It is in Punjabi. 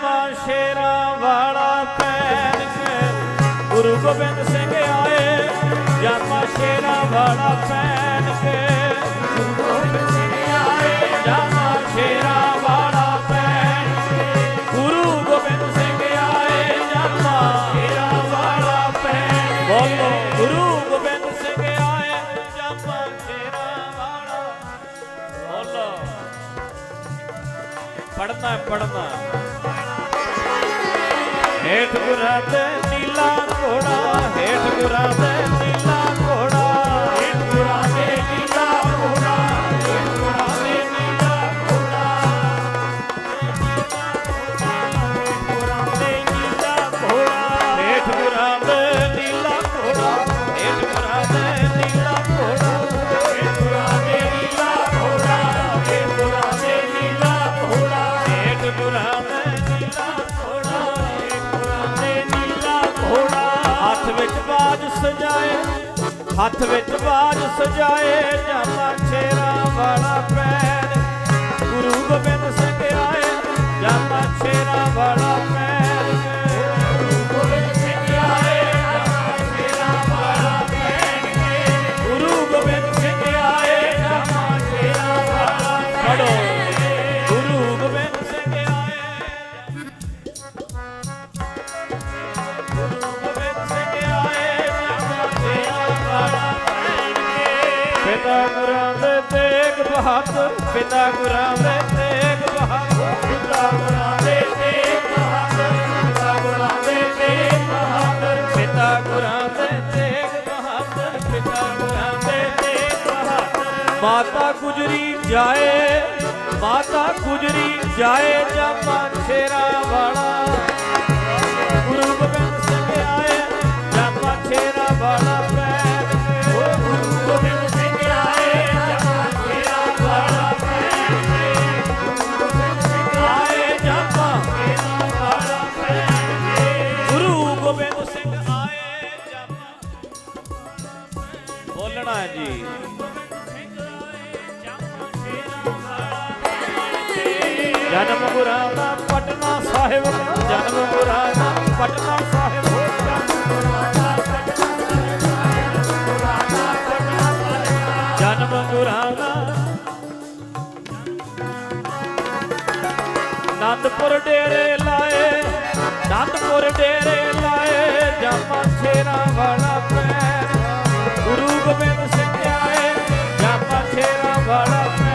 ਜਾਮਾ ਸ਼ੇਰਾਂ ਵਾਲਾ ਪੈਣ ਕੇ। ਗੁਰੂ ਗੋਬਿੰਦ ਸਿੰਘ ਆਏ, ਜਾਮਾ ਸ਼ੇਰਾਂ ਵਾਲਾ ਪੈਣ ਕੇ। ਗੁਰੂ ਗੋਬਿੰਦ ਸਿੰਘ ਆਏ, ਜਾਮਾ ਸ਼ੇਰਾਂ ਵਾਲਾ ਪੈਣ ਗੁਰੂ ਗੋਬਿੰਦ ਸਿੰਘ ਆਏ, ਜਾਮਾ ਸ਼ੇਰਾਂ ਵਾਲਾ ਬੋਲੋ, ਗੁਰੂ ਗੋਬਿੰਦ ਸਿੰਘ ਆਏ, ਜਾਮਾ ਸ਼ੇਰਾਂ ਬੋਲੋ। ਪੜਨਾ ਪੜਨਾ हेठ गुरात नीला घोड़ा हेठ गुरात ਸਜਾਏ ਹੱਥ ਵਿੱਚ ਬਾਜ ਸਜਾਏ ਜਾਮਾ ਛੇਰਾ ਵਾਲਾ ਪੈਰ। ਗੁਰੂ ਗੋਬਿੰਦ ਸਿੰਘ ਆਏ ਜਾਮਾ ਛੇਰਾ ਵਾਲਾ ਗੁਰਾਂ ਦੇ ਤੇਗ ਬਹਾਦਰ ਪਿਤਾ ਗੁਰਾਂ ਦੇ ਤੇਗ ਬਹਾਦਰ। ਪਿਤਾ ਗੁਰਾਂ ਦੇ ਤੇਗ ਬਹਾਦਰ ਪਿਤਾ ਗੁਰਾਂ ਦੇ ਤੇਗ ਬਹਾਦਰ। ਪਿਤਾ ਗੁਰਾਂ ਦੇ ਤੇਗ ਬਹਾਦਰ ਪਿਤਾ ਗੁਰਾਂ ਦੇ ਤੇਗ ਬਹਾਦਰ। ਮਾਤਾ ਗੁਜਰੀ ਜਾਏ, ਮਾਤਾ ਗੁਜਰੀ ਜਾਏ ਜਾਮਾ ਛੇਰਾ ਵਾਲਾ। ਜੀ। ਜਨਮ ਗੁਰਾਂ ਪਟਨਾ ਸਾਹਿਬ ਜਨਮ ਗੁਰਾਨਾ ਦਾ ਪਟਨਾ ਸਾਹਿਬ ਜਨਮ ਗੁਰਾਂ ਦਾ ਡੇਰੇ ਲਾਏ। ਨੰਦਪੁਰ ਡੇਰੇ ਲਾਏ। ਜਮਾ ਛੇਰਾ ਵਾਲਾ। ਪੈਰ